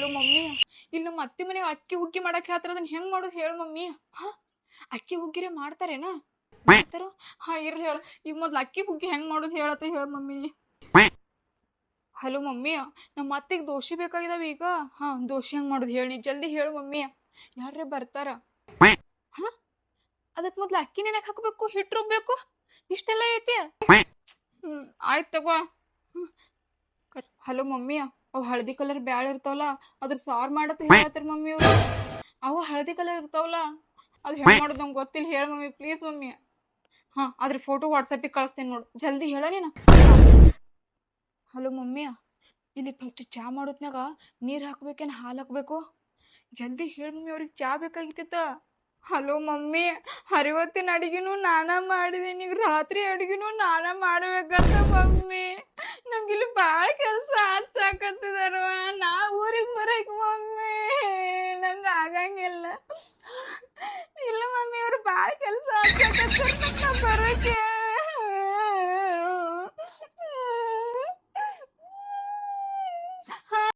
Hello mummy. ಇಲ್ಲಿ ನಮ್ಮ ಅತ್ತಿ ಮನೆಗೆ ಅಕ್ಕಿ ಹುಗ್ಗಿ ಮಾಡಕ್ ಹೇಳ್ತಾರ ಅದನ್ನ ಹೆಂಗ್ ಮಾಡೋದು ಹೇಳು ಮಮ್ಮಿ. ಹಾ? ಅಕ್ಕಿ ಹುಗ್ಗಿರೇ ಮಾಡ್ತಾರೇನ? ಮಾಡ್ತಾರ? ಹಾ ಇರ್ಲಿ ಹೇಳ. ಈಗ ಮೊದ್ಲು ಅಕ್ಕಿ ಹುಗ್ಗಿ ಹೆಂಗ್ ಮಾಡೋದು ಹೇಳತ್ತ ಹೇಳ ಮಮ್ಮಿ. ಹಲೋ ಮಮ್ಮಿ ನಮ್ಮ ಅತ್ತಿಗೆ ದೋಷಿ ಬೇಕಾಗಿದಾವ ಈಗ. ಹಾ ದೋಷಿ ಹೆಂಗ್ ಮಾಡೋದು ಹೇಳಿ ಜಲ್ದಿ ಹೇಳು ಮಮ್ಮಿ. ಯಾರೇ ಬರ್ತಾರ? ಹಾ? ಅದಕ್ಕೆ ಮೊದ್ಲು ಅಕ್ಕಿ ನೆನಕ್ ಹಾಕಬೇಕು ಹಿಟ್ಟು ರುಬ್ಬೇಕು? ಇಷ್ಟೆಲ್ಲ ಐತಿ? ಹ್ಮ್ ಆಯ್ತು ತಗೋ. Hello mummy. ಅವ್ ಹಳದಿ ಕಲರ್ ಬ್ಯಾಳ ಇರ್ತಾವಲ್ಲ ಅದ್ರ ಸಾರ್ ಮಾಡತ್ತ ಹೇಳತ್ತರ ಮಮ್ಮಿ ಅವ್ರು. ಅವು ಹಳದಿ ಕಲರ್ ಇರ್ತಾವಲ್ಲ ಅದು ಹೆಂಗ್ ಮಾಡೋದು ನಂಗೆ ಗೊತ್ತಿಲ್ಲ ಹೇಳ ಮಮ್ಮಿ ಪ್ಲೀಸ್ ಮಮ್ಮಿ. ಹಾ ಅದ್ರ ಫೋಟೋ ವಾಟ್ಸಪ್ಪಿಗೆ ಕಳಿಸ್ತೇನೆ ನೋಡು. ಜಲ್ದಿ ಹೇಳ ನೀನು. ಹಲೋ ಮಮ್ಮಿ ಇಲ್ಲಿ ಫಸ್ಟ್ ಚಾ ಮಾಡೋತ್ನಾಗ ನೀರು ಹಾಕ್ಬೇಕೇನು ಹಾಲು ಹಾಕ್ಬೇಕು? ಜಲ್ದಿ ಹೇಳಿ ಮಮ್ಮಿ ಅವ್ರಿಗೆ ಚಾ ಬೇಕಾಗಿತ್ತ ಹಲೋ ಮಮ್ಮಿ ಹರಿವತ್ತಿನ ಅಡಿಗೆನೂ ನಾನ ಮಾಡಿದೀನಿ ಈಗ ರಾತ್ರಿ ಅಡಿಗೆನೂ ನಾನ ಮಾಡ್ಬೇಕಂತ ಮಮ್ಮಿ. ನಂಗೆ ಇಲ್ಲಿ ಭಾಳ ಕೆಲಸ ಸಾಕತ್ತಿದಾರ ನಾ ಊರಿಗೆ ಬರಕ್ ಮಮ್ಮಿ. ನಂಗೆ ಆಗಂಗಿಲ್ಲ. ಇಲ್ಲ ಮಮ್ಮಿ ಅವ್ರು ಭಾಳ ಕೆಲಸ ಬರೋಕೆ.